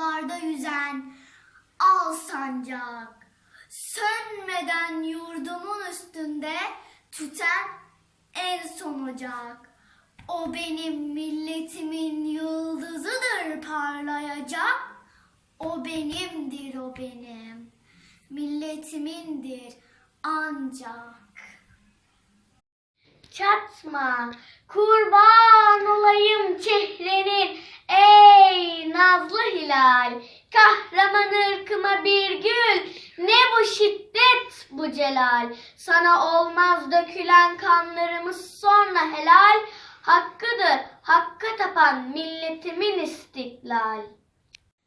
şafaklarda yüzen al sancak. Sönmeden yurdumun üstünde tüten en son ocak. O benim milletimin yıldızıdır parlayacak. O benimdir o benim. Milletimindir ancak. Çatma, kurban olayım çehrenin ey nazlı hilal. Kahraman ırkıma bir gül, ne bu şiddet bu celal. Sana olmaz dökülen kanlarımız sonra helal. Hakkıdır, hakka tapan milletimin istiklal.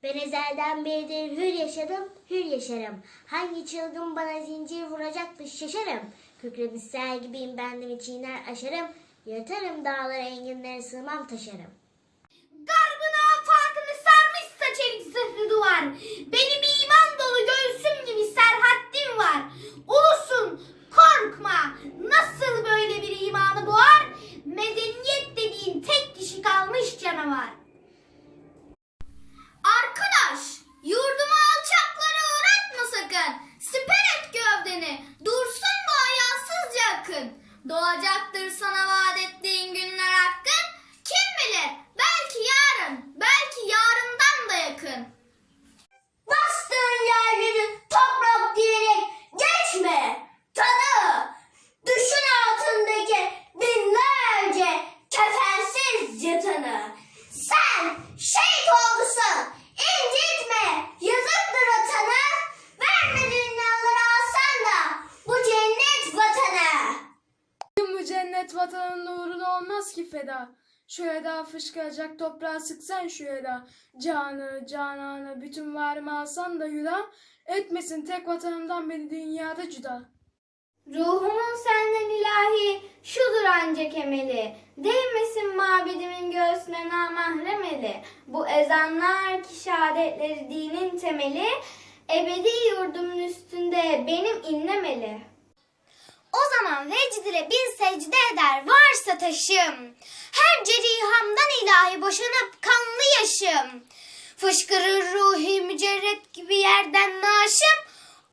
Ben ezelden beridir hür yaşadım, hür yaşarım. Hangi çılgın bana zincir vuracaktı şaşarım. Kükremiş sel gibiyim ben de çiğner aşarım. Yırtarım dağları enginlere sığmam taşarım. Canavar. Arkadaş yurdumu alçaklara uğratma sakın. Siper et gövdeni dursun bu hayasızca akın. Doğacaktır sana vaat olmaz ki feda. Şu eda fışkıracak toprağa sıksan şu eda. Canı, cananı, bütün varımı alsan da hüda. Etmesin tek vatanımdan beni dünyada cüda. Ruhumun senden ilahi şudur ancak emeli. Değmesin mabedimin göğsüne namahrem eli. Bu ezanlar ki şehadetleri dinin temeli. Ebedi yurdumun üstünde benim inlemeli. O zaman vecdire bin secde eder varsa taşım. Her cerihamdan ilahi boşanıp kanlı yaşım. Fışkırır ruhi mücerret gibi yerden naşım.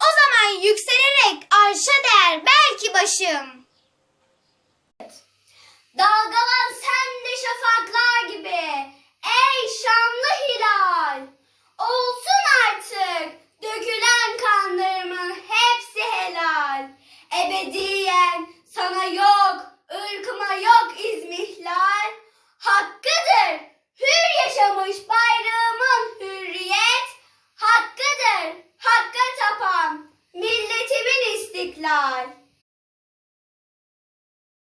O zaman yükselerek arşa değer belki başım. Dalgalan Ebediyen sana yok, ırkıma yok izmihlal. Hakkıdır